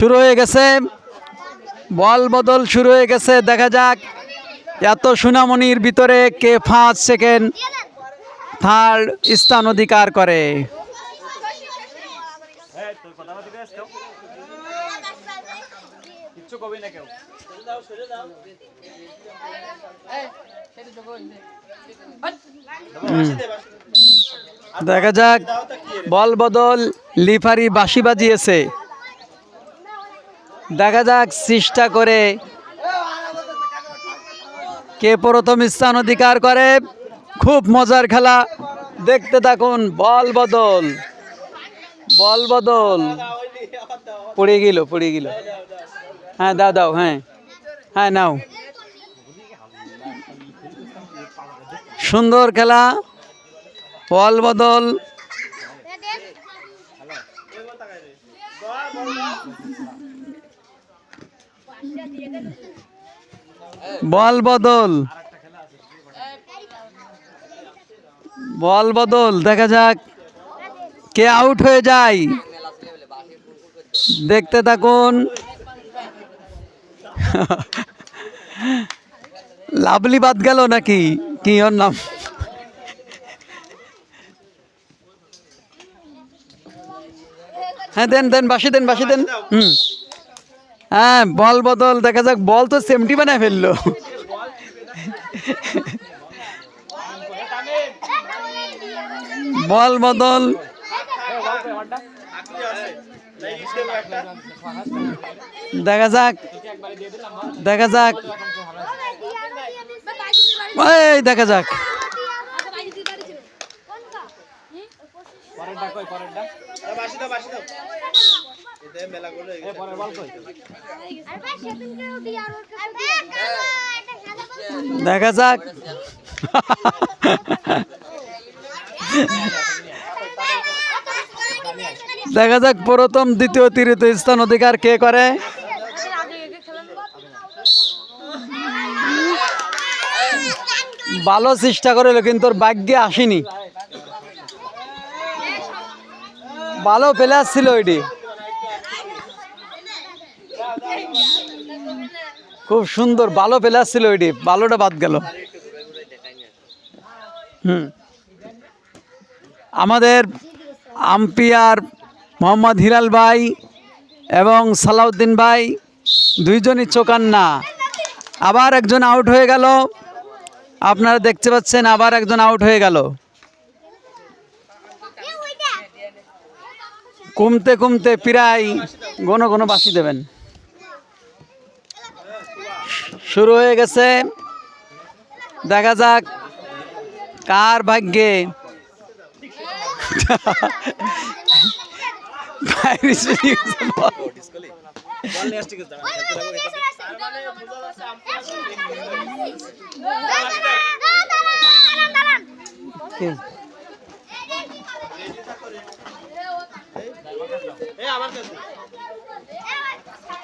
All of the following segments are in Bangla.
শুরু হয়ে গেছে। বল বদল শুরু হয়ে গেছে। দেখা যাক এত সুনামনির ভিতরে কে ফার্স্ট, সেকেন্ড, থার্ড স্থান অধিকার করে। দেখা যাক বল বদল লিফারি বাঁশি বাজিয়েছে। দেখা যাক চেষ্টা করে কে প্রথম স্থান অধিকার করে। খুব মজার খেলা। দেখতে থাকুন, বল বদল। বল বদল। পড়ে গেল পড়ে গেল। হ্যাঁ দাও দাও হ্যাঁ। হ্যাঁ নাও। সুন্দর খেলা। বল বদল। বল বদল। বল বদল, দেখা যাক কে আউট হয়ে যায়। দেখতে থাকুন। লাভলি বাদ গেল নাকি? কি ওর নাম? হ্যাঁ দেন দেন বাসি দেন বাসি দেন। হুম। হ্যাঁ বল বদল, দেখা যাক, বল তো সেমটি বানায় ফেলল। বল বদল। দেখা যাক দেখা যাক। এই, দেখা যাক। দেখা যাক। দেখা যাক প্রথম দ্বিতীয় তৃতীয় স্থান অধিকার কে করে? ভালো চেষ্টা করিল কিন্তু ওর ভাগ্যে আসেনি। ভালো প্লেয়ার ছিল ওইটি। খুব সুন্দর ভালো প্লেয়ার ছিল ওইটি ভালোটা বাদ গেল। হুম। আমাদের আম্পিয়ার মোহাম্মদ হিরাল ভাই এবং সালাউদ্দিন ভাই, দুইজনই চোকান্না। আবার একজন আউট হয়ে গেল। আপনারা দেখতে পাচ্ছেন আবার একজন আউট হয়ে গেল। কমতে কমতে প্রায় ঘন ঘন বাসি দেবেন। শুরু হয়ে গেছে দেখা যাক কার ভাগ্যে?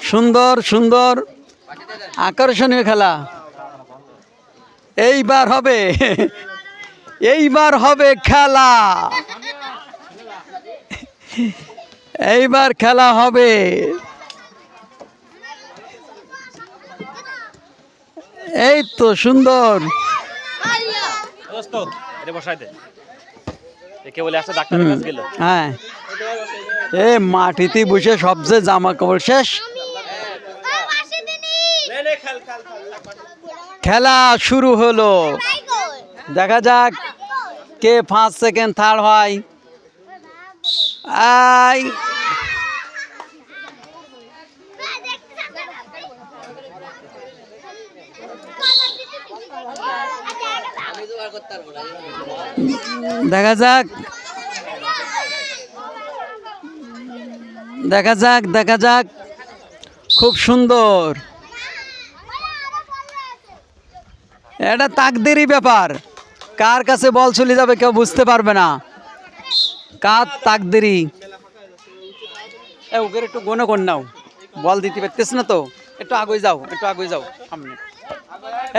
সুন্দর সুন্দর আকর্ষণীয় খেলা। এইবার হবে এইবার হবে খেলা। এইবার খেলা হবে। এই তো সুন্দর। গেল হ্যাঁ। এ মাটিতে বসে সবচেয়ে জামা কাপড় শেষ। খেলা শুরু হলো। দেখা যাক কে ফার্স্ট সেকেন্ড থার্ড হয়। দেখা যাক। দেখা যাক দেখা যাক। খুব সুন্দর। এটা তাকদেরই ব্যাপার। কার কাছে বল চলে যাবে কেউ বুঝতে পারবে না। কার তাকদেরই। এ ওকে একটু গনে কর নাও। বল দিতে পারতেছ না তো? একটু আগে যাও একটু আগে যাও সামনে।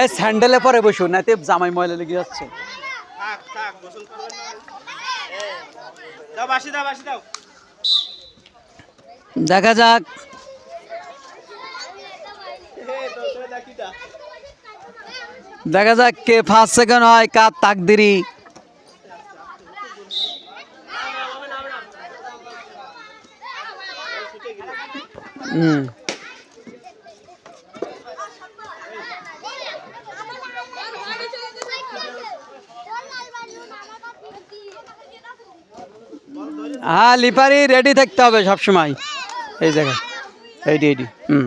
এই স্যান্ডেলে পরে বসো না তে জামাই ময়লা লেগে যাচ্ছে। দেখা যাক। দেখা যাক কে ফার্স্ট সেকেন্ড হয় কার তাকদিরি। হুম। হ্যাঁ লিপারি রেডি থাকতে হবে সবসময়। এই জায়গায়। এইটি হুম হুম,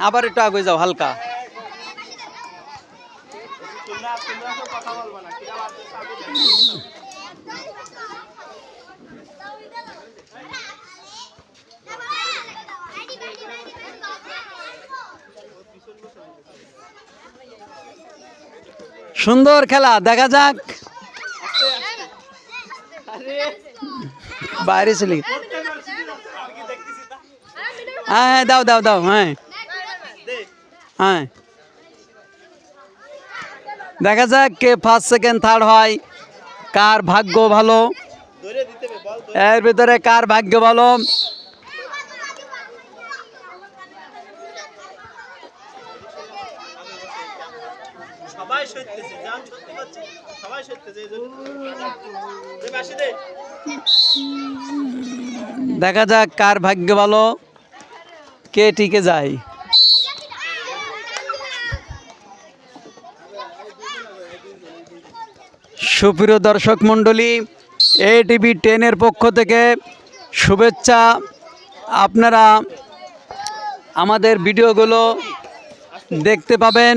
আবার একটু আগে যাও, হালকা। সুন্দর খেলা, দেখা যাক। বাইরে হ্যাঁ হ্যাঁ দাও দাও দাও হ্যাঁ। হ্যাঁ। দেখা যাক কে ফার্স্ট সেকেন্ড থার্ড হয়। কার ভাগ্য ভালো? এর ভিতরে কার ভাগ্য ভালো? দেখা যাক কার ভাগ্য ভালো। কে টিকে যায়? সুপ্রিয় দর্শক মণ্ডলী এ টিভি টেনের পক্ষ থেকে শুভেচ্ছা। আপনারা আমাদের ভিডিওগুলো দেখতে পাবেন।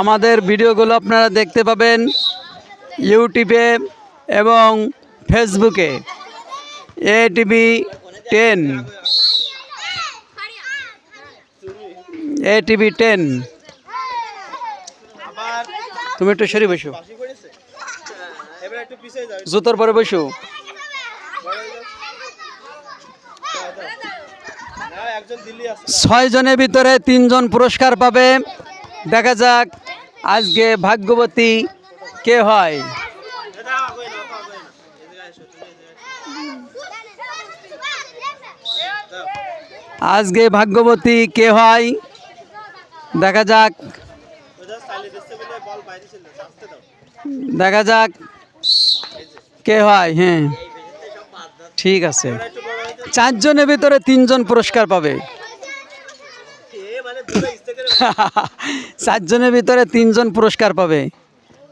আমাদের ভিডিওগুলো আপনারা দেখতে পাবেন ইউটিউবে এবং ফেসবুকে। A TV ten. A TV ten. তুমি একটু সরে বসো। জুতোর পরে বসো। ছয় জনের ভিতরে তিনজন পুরস্কার পাবে। দেখা যাক আজকে ভাগ্যবতী কে হয়। আজকে ভাগ্যবতী কে হয়? দেখা যাক ওটা চালিয়ে দিচ্ছে বলে বল বাইরে ছিল আসতে দাও দেখা যাক কে হয় হ্যাঁ। ঠিক আছে। চারজনের ভিতরে তিনজন পুরস্কার পাবে। চারজনের ভিতরে তিনজন পুরস্কার পাবে।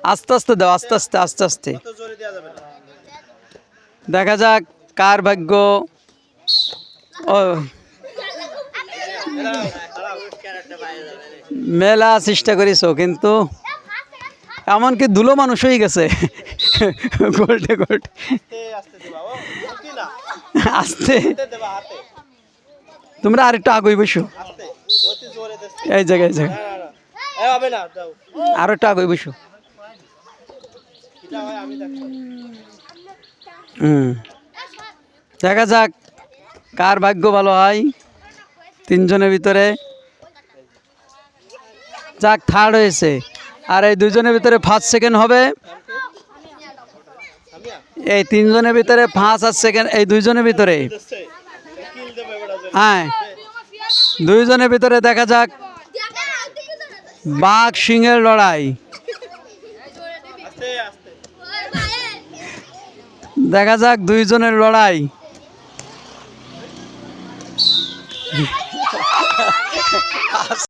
আস্তে আস্তে দাও, আস্তে আস্তে আস্তে আস্তে। দেখা যাক কার ভাগ্য ও। মেলা চেষ্টা করিস কিন্তু এমনকি দুলো মানুষ হয়ে গেছে। গোল্ডে গোল্ড। আস্তে। তোমরা আরেকটু আগুই বসো। এই জায়গায় জায়গায়। আরও একটু আগুই বসো। হুম। দেখা যাক কার ভাগ্য ভালো হয় তিনজনের ভিতরে। যাক থার্ড হয়েছে। আর এই দুজনের ভিতরে ফার্স্ট সেকেন্ড হবে। এই তিনজনের ভিতরে ফার্স্ট আর সেকেন্ড এই দুইজনের ভিতরে। হ্যাঁ। দুইজনের ভিতরে দেখা যাক। বাঘ সিংহের লড়াই। দেখা যাক দুইজনের লড়াই।